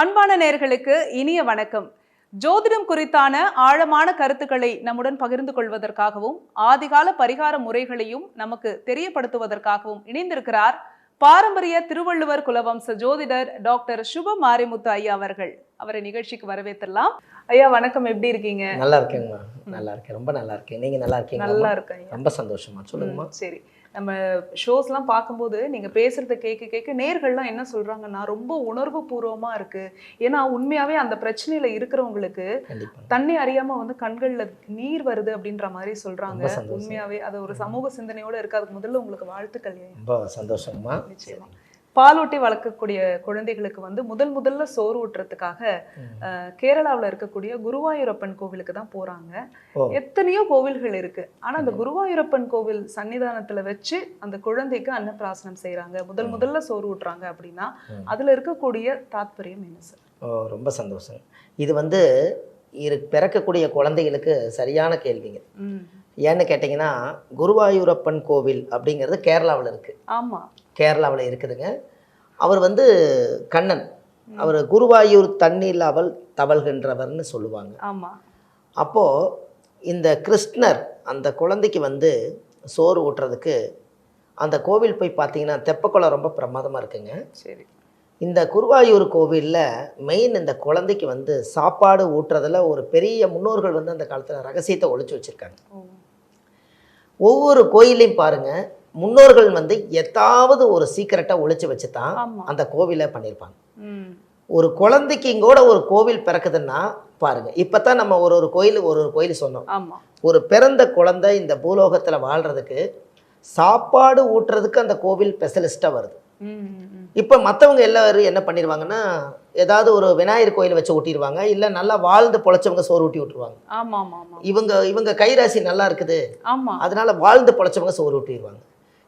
அன்பான நேர்களுக்கு இனிய வணக்கம். ஜோதிடம் குறித்தான ஆழமான கருத்துக்களை நம்முடன் பகிர்ந்து கொள்வதற்காகவும் ஆதிகால பரிகார முறைகளையும் நமக்கு தெரியப்படுத்துவதற்காகவும் இணைந்திருக்கிறார் பாரம்பரிய திருவள்ளுவர் குலவம்ச ஜோதிடர் டாக்டர் சுப மாரிமுத்து ஐயா அவர்கள். அவரை நிகழ்ச்சிக்கு வரவேற்றலாம். ஐயா வணக்கம். எப்படி இருக்கீங்க? நல்லா இருக்கேங்கம்மா. நல்லா இருக்கேன். ரொம்ப நல்லா இருக்கேன். நீங்க நல்லா இருக்கீங்களா நல்லா இருக்கேன். ரொம்ப சந்தோஷமா சொல்லுங்கம்மா. சரி. நம்ம ஷோஸ்லாம் பார்க்கும்போது நீங்க பேசுறத கேட்க கேட்க நேர்கள்லாம் என்ன சொல்றாங்கன்னா ரொம்ப உணர்வு பூர்வமா இருக்கு. ஏன்னா உண்மையாவே அந்த பிரச்சனையில இருக்கிறவங்களுக்கு கண்டிப்பா. தண்ணி அறியாம வந்து கண்கள்ல நீர் வருது அப்படின்ற மாதிரி சந்தோஷம். உண்மையாவே அது ஒரு சமூக சிந்தனையோட இருக்கு அதுக்கு முதல்ல உங்களுக்கு வாழ்த்துக்கள். ரொம்ப சந்தோஷங்கம்மா நிச்சயமா. பாலூட்டி வளர்க்கக்கூடிய குழந்தைகளுக்கு வந்து முதல் முதல்ல சோறு ஊட்டுறதுக்காக கேரளாவுல இருக்கக்கூடிய குருவாயூரப்பன் கோவிலுக்கு தான் போறாங்க. எத்தனையோ கோவில்கள் இருக்கு. ஆனா அந்த குருவாயூரப்பன் கோவில் சன்னிதானத்துல வச்சு அந்த குழந்தைக்கு அன்னப்பிராசனம் செய்றாங்க. முதல் முதல்ல சோறு ஊட்டுறாங்க அப்படின்னா. அதுல இருக்கக்கூடிய தாத்பரியம் என்ன சார்? ரொம்ப சந்தோஷம். இது வந்து இரு பிறக்கக்கூடிய குழந்தைகளுக்கு சரியான கேள்விங்க. ஏன்னு கேட்டிங்கன்னா குருவாயூரப்பன் கோவில் அப்படிங்கிறது கேரளாவில் இருக்குது ஆமா. கேரளாவில் இருக்குதுங்க. அவர் வந்து கண்ணன். அவர் குருவாயூர் அவள் தவழ்கின்றவர்னு சொல்லுவாங்க. ஆமா. அப்போது இந்த கிருஷ்ணர் அந்த குழந்தைக்கு வந்து சோறு ஊட்டுறதுக்கு அந்த கோவில் போய் பார்த்தீங்கன்னா தெப்பக்குளம் ரொம்ப பிரமாதமாக இருக்குங்க. சரி. இந்த குருவாயூர் கோவிலில் மெயின் இந்த குழந்தைக்கு வந்து சாப்பாடு ஊட்டுறதுல ஒரு பெரிய முன்னோர்கள் வந்து அந்த காலத்தில் ரகசியத்தை ஒழிச்சு வச்சுருக்காங்க. ஒவ்வொரு கோயிலையும் பாருங்கள் முன்னோர்கள் வந்து எதாவது ஒரு சீக்கிரட்டை ஒழிச்சு வச்சு தான் அந்த கோவிலை பண்ணியிருப்பாங்க ஒரு குழந்தைக்கு இங்கோட ஒரு கோவில் பிறக்குதுன்னா பாருங்க. இப்போ தான் நம்ம ஒரு ஒரு கோயில் ஒரு ஒரு கோயில் சொன்னோம். ஒரு பிறந்த குழந்தை இந்த பூலோகத்தில் வாழ்கிறதுக்கு சாப்பாடு ஊட்டுறதுக்கு அந்த கோவில் ஸ்பெஷலிஸ்ட்டாக வருது. இப்போ மற்றவங்க எல்லாரும் என்ன பண்ணிடுவாங்கன்னா ஏதாவது ஒரு விநாயகர் கோயில் வச்சு ஊட்டிடுவாங்க இல்லை நல்லா வாழ்ந்து பொழைச்சவங்க சோறு ஊட்டி விட்டுருவாங்க இவங்க இவங்க கைராசி நல்லா இருக்குது. ஆமா. அதனால வாழ்ந்து பொழைச்சவங்க சோறு ஊட்டிடுவாங்க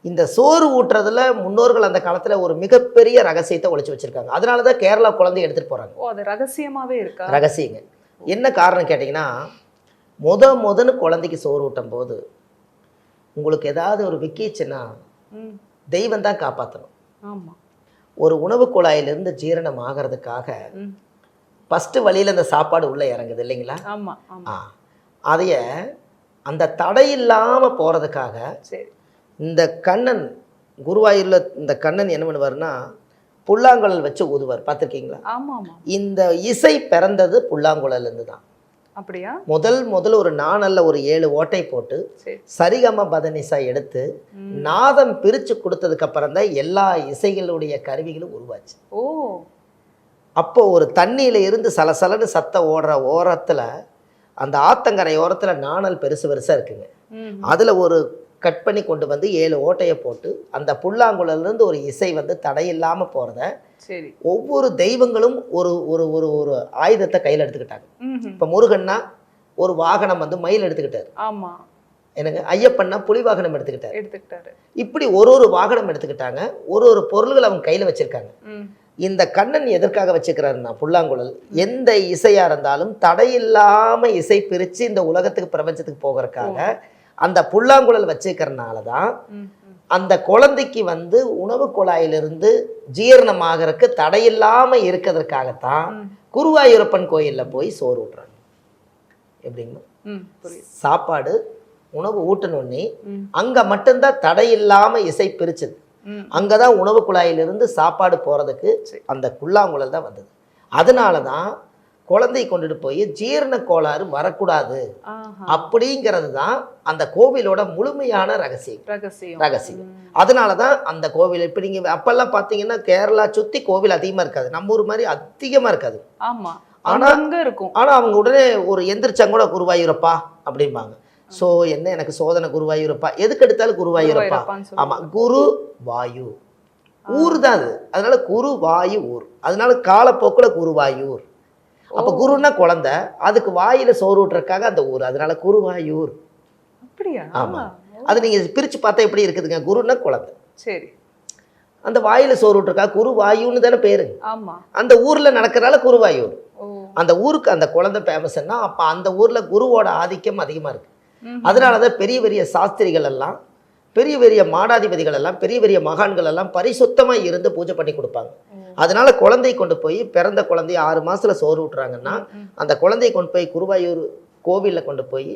இந்த சோறு ஊட்டுறதுல முன்னோர்கள் அந்த காலத்தில் ஒரு மிகப்பெரிய ரகசியத்தை ஒழிச்சு வச்சிருக்காங்க. அதனால தான் கேரளா குழந்தைய எடுத்துகிட்டு போகிறாங்க ஓ அது ரகசியமாவே இருக்கா? ரகசியங்க. என்ன காரணம் கேட்டிங்கன்னா முத முதன்னு குழந்தைக்கு சோறு ஊட்டும் போது உங்களுக்கு ஏதாவது ஒரு விக்கிச்சுன்னா தெய்வம் தான் காப்பாற்றணும் ஆமா. ஒரு உணவு குழாயிலிருந்து ஜீரணம் ஆகிறதுக்காக ஃபஸ்ட்டு வழியில் அந்த சாப்பாடு உள்ளே இறங்குது இல்லைங்களா? ஆமா ஆமா. ஆ அதைய அந்த தடை இல்லாமல் போகிறதுக்காக சரி. இந்த கண்ணன் குருவாயூரில் இந்த கண்ணன் என்ன பண்ணுவார்னா புல்லாங்குழல் வச்சு ஊதுவார். பார்த்துருக்கீங்களா? இந்த இசை பிறந்தது புல்லாங்குழல்லேருந்து தான் அப்படியா? முதல் முதல் ஒரு நாணல்ல ஒரு ஏழு ஓட்டை போட்டு சரி. சரிகம பதனிசா எடுத்து. நாதம் பிரித்து கொடுத்ததுக்கு அப்புறம் தான் எல்லா இசைகளுடைய கருவிகளும் உருவாச்சு. ஓ. அப்போ ஒரு தண்ணியில இருந்து சலசலன்னு சத்தம் ஓடுற ஓரத்துல அந்த ஆத்தங்கரை ஓரத்துல நாணல் பெருசு பெருசா இருக்குங்க. அதுல ஒரு கட் பண்ணி கொண்டு வந்து ஏழு ஓட்டையை போட்டு அந்த புல்லாங்குழல்ல இருந்து ஒரு இசை வந்து தடையில்லாம போறத சரி. ஒவ்வொரு தெய்வங்களும் ஒரு ஒரு ஒரு ஒரு ஆயுதத்தை கையில் எடுத்துக்கிட்டாங்க. இப்போ முருகன்னா ஒரு வாகனம் வந்து மயில் எடுத்துக்கிட்டாரு. ஆமா. எனக்கு ஐயப்பன்னா புலி வாகனம் எடுத்துக்கிட்டாரு. எடுத்துக்கிட்டாரு. இப்படி ஒரு ஒரு வாகனம் எடுத்துக்கிட்டாங்க. ஒரு ஒரு பொருள்கள் அவங்க கையில் வச்சிருக்காங்க. இந்த கண்ணன் எதற்காக வச்சுக்கிறாருன்னா புல்லாங்குழல். எந்த இசையா இருந்தாலும் தடையில்லாம இசை பிரித்து இந்த உலகத்துக்கு பிரபஞ்சத்துக்கு போகிறதுக்காக அந்த புல்லாங்குழல் வச்சுக்கிறனால தான் அந்த குழந்தைக்கு வந்து உணவு குழாயிலிருந்து ஜீரணமாகறதுக்கு தடையில்லாம இருக்கிறதுக்காகத்தான். குருவாயூரப்பன் கோயில்ல போய் சோறு ஊட்டுறாங்க. எப்படிங்க? ம் புரியுது. சாப்பாடு உணவு ஊட்டணுன்னே அங்க மட்டும்தான் தடையில்லாம இசை பிரிச்சது. ம். அங்கதான் உணவு குழாயிலிருந்து சாப்பாடு போறதுக்கு சரி. அந்த குள்ளாங்குழல் தான் வந்தது. அதனால தான் குழந்தையை கொண்டுட்டு போய் ஜீரண கோளாறு வரக்கூடாது. அப்படிங்கிறது தான் அந்த கோவிலோட முழுமையான ரகசியம். ரகசியம். ரகசியம். அதனால தான் அந்த கோவில் இப்போ நீங்கள் அப்போல்லாம் பார்த்தீங்கன்னா கேரளா சுற்றி கோவில் அதிகமாக இருக்காது. நம்ம ஊர் மாதிரி அதிகமாக இருக்காது. ஆமா. ஆனா- அங்க இருக்கும். ஆனால் அவங்க உடனே ஒரு எந்திரிச்சாங்க கூட குருவாயூரப்பா அப்படிம்பாங்க. ஸோ என்ன எனக்கு சோதனை குருவாயூரப்பா? எதுக்கு எடுத்தாலும் குருவாயூரப்பா. ஆமாம் குரு வாயு. ஊர் தான் அது. அதனால குரு வாயு ஊர். அதனால காலப்போக்கில் குருவாயூர் அப்போ குருன்னா குழந்தை. அதுக்கு வாயில சோறு ஊட்டுறதுக்காக அந்த ஊர். அதனால குருவாயூர் அப்படியா? ஆமா. அது நீங்கள் பிரித்து பார்த்தா எப்படி இருக்குதுங்க? குருன்னா குழந்தை. சரி. அந்த வாயில சோறு ஊட்டுறதுக்காக குருவாயூன்னு தானே பேரு. அந்த ஊரில் நடக்கிறனால குருவாயூர் அந்த ஊருக்கு அந்த குழந்தை ஃபேமஸ்ன்னா அப்போ அந்த ஊரில் குருவோட ஆதிக்கம் அதிகமாக இருக்குது. அதனால தான் பெரிய பெரிய சாஸ்திரிகள் எல்லாம் பெரிய பெரிய மாடாதிபதிகள் எல்லாம் பெரிய பெரிய மகான்கள் எல்லாம் பரிசுத்தமா இருந்து பூஜை பண்ணி கொடுப்பாங்க அதனால குழந்தை கொண்டு போய் பிறந்த குழந்தைய ஆறு மாசத்துல சோறு ம். அந்த குழந்தையை கொண்டு போய் குருவாயூர் கோவில்ல கொண்டு போய்.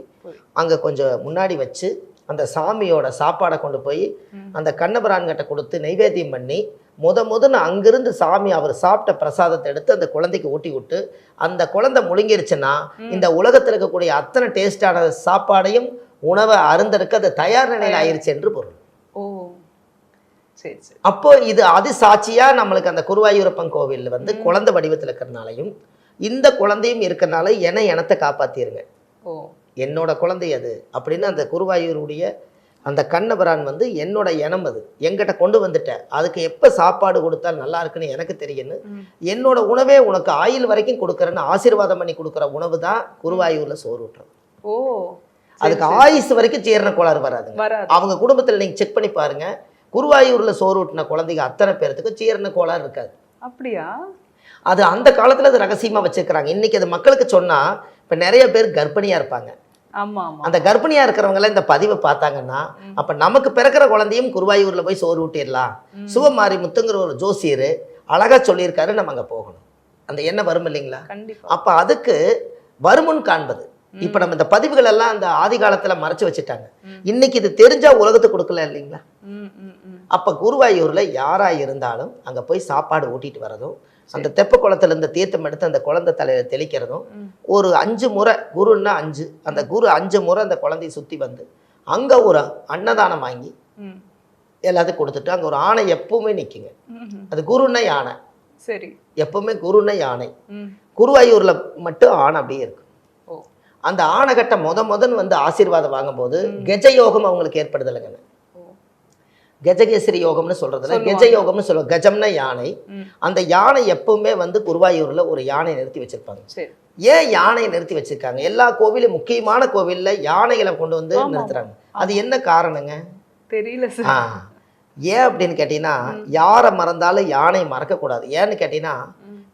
அங்க கொஞ்சம் முன்னாடி வச்சு அந்த சாமியோட சாப்பாடை கொண்டு போய். அந்த கண்ணபிரான்கிட்ட கொடுத்து நைவேத்தியம் பண்ணி முத முதன்னு அங்கிருந்து சாமி அவர் சாப்பிட்ட பிரசாதத்தை எடுத்து அந்த குழந்தைக்கு ஊட்டி விட்டு அந்த குழந்தை முழுங்கிருச்சுன்னா இந்த உலகத்தில் இருக்கக்கூடிய அத்தனை டேஸ்டான சாப்பாடையும் உணவை அருந்தருக்கு அது தயார் நிலையில் ஆயிருச்சு என்று பொருள். ஓ. சரி சரி. அப்போ இது அது சாட்சியா நம்மளுக்கு அந்த குருவாயூரப்பன் கோவில் வந்து குழந்தை வடிவத்தில் இருக்கிறனாலையும் இந்த குழந்தையும் இருக்கறனால என இனத்தை காப்பாத்திருங்க. ஓ. என்னோட குழந்தை அது அப்படின்னு அந்த குருவாயூருடைய அந்த கண்ணபிரான் வந்து என்னோட இனம் அது. எங்கிட்ட கொண்டு வந்துட்டேன். அதுக்கு எப்போ சாப்பாடு கொடுத்தா நல்லா இருக்குன்னு எனக்கு தெரியும்னு. என்னோட உணவே உனக்கு ஆயுள் வரைக்கும் கொடுக்குறேன்னு ஆசீர்வாதம் பண்ணி கொடுக்குற உணவு தான் குருவாயூர்ல சோறு ஊட்டுறது. ஓ. அதுக்கு ஆயுசு வரைக்கும் ஜீரண கோளாறு வராது. அவங்க குடும்பத்தில் நீங்க செக் பண்ணி பாருங்க. குருவாயூர்ல சோறு ஊட்டின குழந்தைங்க அத்தனை பேர்த்துக்கு ஜீரண கோளாறு இருக்காது. அப்படியா? அது அந்த காலத்துல அது ரகசியமா வச்சிருக்கிறாங்க. இன்னைக்கு அது மக்களுக்கு சொன்னா இப்ப நிறைய பேர் கர்ப்பிணியா இருப்பாங்க. அந்த கர்ப்பிணியா இருக்கிறவங்க இந்த பதிவை பார்த்தாங்கன்னா. அப்ப நமக்கு பிறக்கிற குழந்தையும் குருவாயூர்ல போய் சோறு ஊட்டிடலாம். சிவமாரி முத்துங்கிற ஒரு ஜோசியர் அழகா சொல்லியிருக்காரு நம்ம அங்க போகணும். அந்த எண்ணம் வரும் இல்லைங்களா? அப்ப அதுக்கு வருமுன் காண்பது. இப்ப நம்ம இந்த பதிவுகள் எல்லாம் அந்த ஆதி காலத்துல மறைச்சு வச்சுட்டாங்க. இன்னைக்கு இது தெரிஞ்சா உலகத்துக்கு கொடுக்கல இல்லைங்களா? அப்ப குருவாயூர்ல யாரா இருந்தாலும் அங்க போய் சாப்பாடு ஊட்டிட்டு வரதும் அந்த தெப்ப குளத்துல இருந்து தீர்த்தம் எடுத்து அந்த குழந்தை தலையில தெளிக்கிறதும். ஒரு அஞ்சு முறை குருன்னா அஞ்சு அந்த குரு அஞ்சு முறை அந்த குழந்தைய சுத்தி வந்து அங்க ஒரு அன்னதானம் வாங்கி ம். எல்லாத்துக்கும் கொடுத்துட்டு அங்க ஒரு ஆணை எப்பவுமே நிக்குங்க. அது குருன்னா யானை. சரி. எப்பவுமே குருன்னா யானை. குருவாயூர்ல மட்டும் ஆணை அப்படியே இருக்கு. ஓ. அந்த ஆணைகட்ட முத முதன் வந்து ஆசீர்வாதம் வாங்கும்போது கெஜ யோகம் அவங்களுக்கு ஏற்படுது இல்லைங்க. கஜகேசரி யோகம்னு சொல்றதுல. கெஜ யோகம்னு சொல்லுவாங்க. கஜம்னா யானை. அந்த யானை எப்பவுமே வந்து குருவாயூர்ல ஒரு யானை நிறுத்தி வச்சிருப்பாங்க. சரி. ஏன் யானையை நிறுத்தி வச்சிருக்காங்க? எல்லா கோவிலும் முக்கியமான கோவில்ல யானைகளை கொண்டு வந்து நிறுத்துறாங்க. அது என்ன காரணங்க? தெரியல ஏன் அப்படின்னு கேட்டீங்கன்னா யாரை மறந்தாலும் யானை மறக்கக்கூடாது. ஏன்னு கேட்டீங்கன்னா.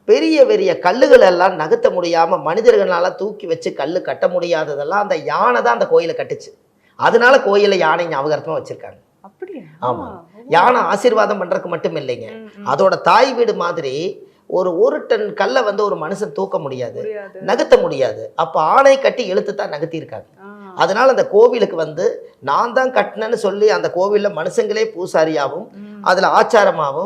பெரிய பெரிய கல்லுகள் எல்லாம் நகர்த்த முடியாம மனிதர்களால தூக்கி வச்சு கல்லு கட்ட முடியாததெல்லாம் அந்த யானை தான் அந்த கோயிலை கட்டுச்சு அதனால கோயிலை யானை ஞாபகார்த்தமா வச்சிருக்காங்க அப்படியா ஆமா. ஓ. யானை ஆசீர்வாதம் பண்றதுக்கு மட்டும் இல்லைங்க. அதோட தாய் வீடு மாதிரி ஒரு ஒரு டன் கல்லை வந்து ஒரு மனுஷன் தூக்க முடியாது நகர்த்த முடியாது அப்ப ஆணை கட்டி இழுத்து தான் நகர்த்தியிருக்காங்க. அதனால அந்த கோவிலுக்கு வந்து நான் தான் கட்டினேன்னு சொல்லி அந்த கோவில்ல மனுஷங்களே பூசாரியாவும் ம். அதுல ஆச்சாரமாவும்